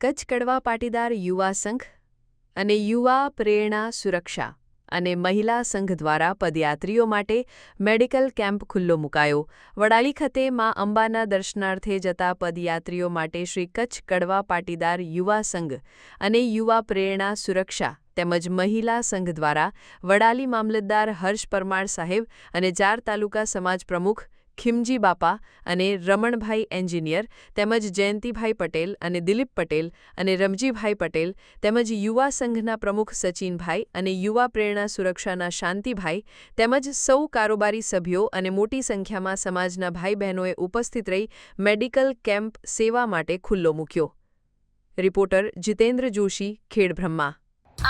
કચ્છ કડવા પાટીદાર યુવા સંઘ અને યુવા પ્રેરણા સુરક્ષા અને મહિલા સંઘ દ્વારા પદયાત્રીઓ માટે મેડિકલ કેમ્પ ખુલ્લો મુકાયો. વડાલી ખાતે માં અંબાના દર્શનાર્થે જતા પદયાત્રીઓ માટે શ્રી કચ્છ કડવા પાટીદાર યુવા સંઘ અને યુવા પ્રેરણા સુરક્ષા તેમજ મહિલા સંઘ દ્વારા વડાલી મામલતદાર હર્ષ પરમાર સાહેબ અને ચાર તાલુકા સમાજ પ્રમુખ ખીમજી બાપા અને રમણભાઈ એન્જિનિયર તેમજ જયંતિભાઈ પટેલ અને દિલીપ પટેલ અને રમજીભાઈ પટેલ તેમજ યુવા સંઘના પ્રમુખ સચિનભાઈ અને યુવા પ્રેરણા સુરક્ષાના શાંતિભાઈ તેમજ સૌ કારોબારી સભ્યો અને મોટી સંખ્યામાં સમાજના ભાઈ બહેનોએ ઉપસ્થિત રહી મેડિકલ કેમ્પ સેવા માટે ખુલ્લો મૂક્યો. રિપોર્ટર જીતેન્દ્ર જોશી, ખેડબ્રહ્મા.